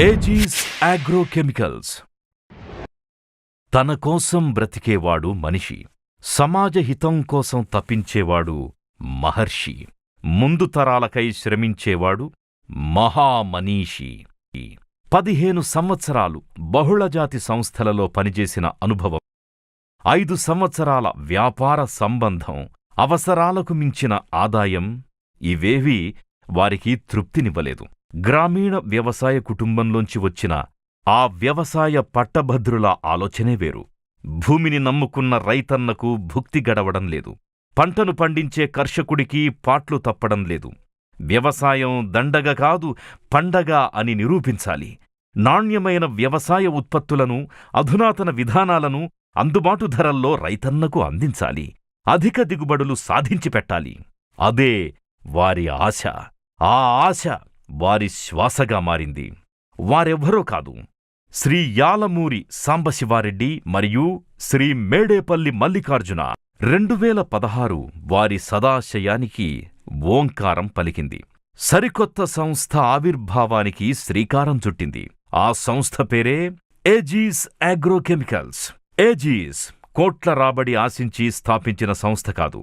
Ages agrochemicals తన కోసం బ్రతికేవాడు మనిషి సమాజ హితం కోసం తప్పించేవాడు మహర్షి ముందు తరాలకై శ్రమించేవాడు మహామనీషి. పదిహేను సంవత్సరాలు బహుళజాతి సంస్థలలో పనిచేసిన అనుభవం. ఐదు సంవత్సరాల వ్యాపార సంబంధం అవసరాలకు మించిన ఆదాయం ఇవేవీ వారికి తృప్తినివ్వలేదు. గ్రామీణ వ్యవసాయ కుటుంబంలోంచి వచ్చిన ఆ వ్యవసాయ పట్టభద్రుల ఆలోచనే వేరు. భూమిని నమ్ముకున్న రైతన్నకు భుక్తి గడవడం లేదు. పంటను పండించే కర్షకుడికి పాట్లు తప్పడం లేదు. వ్యవసాయం దండగ కాదు పండగ అని నిరూపించాలి. నాణ్యమైన వ్యవసాయ ఉత్పత్తులను అధునాతన విధానాలను అందుబాటు ధరల్లో రైతన్నకు అందించాలి. అధిక దిగుబడులు సాధించి పెట్టాలి. అదే వారి ఆశ. ఆ ఆశ వారి శ్వాసగా మారింది. వారెవ్వరో కాదు. శ్రీ యాలమూరి సాంబశివారెడ్డి మరియు శ్రీ మేడేపల్లి మల్లికార్జున రెండు వేల పదహారు వారి సదాశయానికి ఓంకారం పలికింది. సరికొత్త సంస్థ ఆవిర్భావానికి శ్రీకారం చుట్టింది. ఆ సంస్థ పేరే ఏజీస్ అగ్రోకెమికల్స్ ఏజీస్ కోట్ల రాబడి ఆశించి స్థాపించిన సంస్థ కాదు.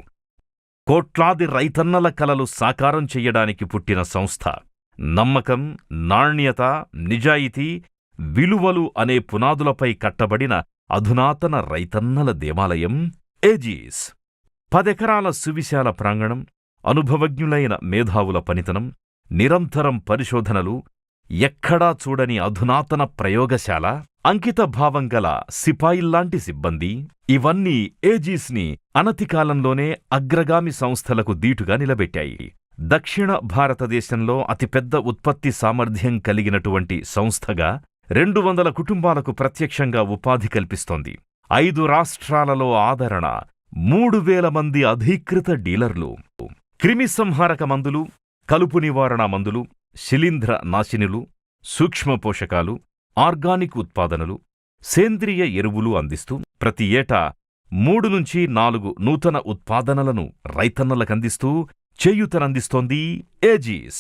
కోట్లాది రైతన్నల కలలు సాకారం చెయ్యడానికి పుట్టిన సంస్థ. నమ్మకం నాణ్యత నిజాయితీ విలువలు అనే పునాదులపై కట్టబడిన అధునాతన రైతన్నల దేవాలయం ఏజీస్. పదెకరాల సువిశాల ప్రాంగణం అనుభవజ్ఞులైన మేధావుల పనితనం నిరంతరం పరిశోధనలు ఎక్కడా చూడని అధునాతన ప్రయోగశాల అంకితభావం గల సిపాయిల్లాంటి సిబ్బంది ఇవన్నీ ఏజీస్ని అనతికాలంలోనే అగ్రగామి సంస్థలకు దీటుగా నిలబెట్టాయి. దక్షిణ భారతదేశంలో అతిపెద్ద ఉత్పత్తి సామర్థ్యం కలిగినటువంటి సంస్థగా రెండు వందల కుటుంబాలకు ప్రత్యక్షంగా ఉపాధి కల్పిస్తోంది. ఐదు రాష్ట్రాలలో ఆదరణ మూడు వేల మంది అధీకృత డీలర్లు క్రిమిసంహారక మందులు కలుపు నివారణ మందులు శిలీంధ్ర నాశినులు సూక్ష్మ పోషకాలు ఆర్గానిక్ ఉత్పాదనలు సేంద్రియ ఎరువులు అందిస్తూ ప్రతి ఏటా మూడు నుంచి నాలుగు నూతన ఉత్పాదనలను రైతన్నలకందిస్తూ చేయూతనందిస్తోంది ఏజీస్.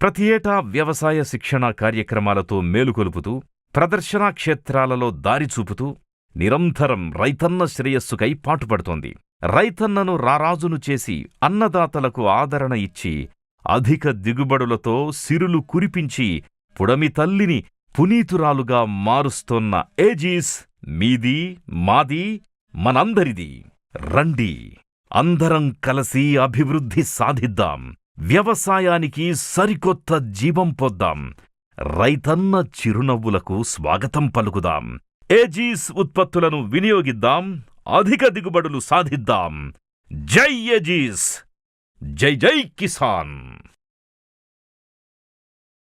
ప్రతి ఏటా వ్యవసాయ శిక్షణ కార్యక్రమాలతో మేలుకొలుపుతూ ప్రదర్శనా క్షేత్రాలలో దారి చూపుతూ నిరంతరం రైతన్న శ్రేయస్సుకై పాటుపడుతోంది రైతన్నను రారాజును చేసి అన్నదాతలకు ఆదరణ ఇచ్చి అధిక దిగుబడులతో సిరులు కురిపించి పుడమి తల్లిని పునీతురాలుగా మారుస్తోన్న ఏజీస్ మీది మాది మనందరిది. రండి అందరం కలసి అభివృద్ధి సాధిద్దాం. వ్యవసాయానికి సరికొత్త జీవం పొద్దాం రైతన్న చిరునవ్వులకు స్వాగతం పలుకుదాం. ఏజీస్ ఉత్పత్తులను వినియోగిద్దాం. అధిక దిగుబడులు సాధిద్దాం. జై ఏజీస్! జై జై కిసాన్!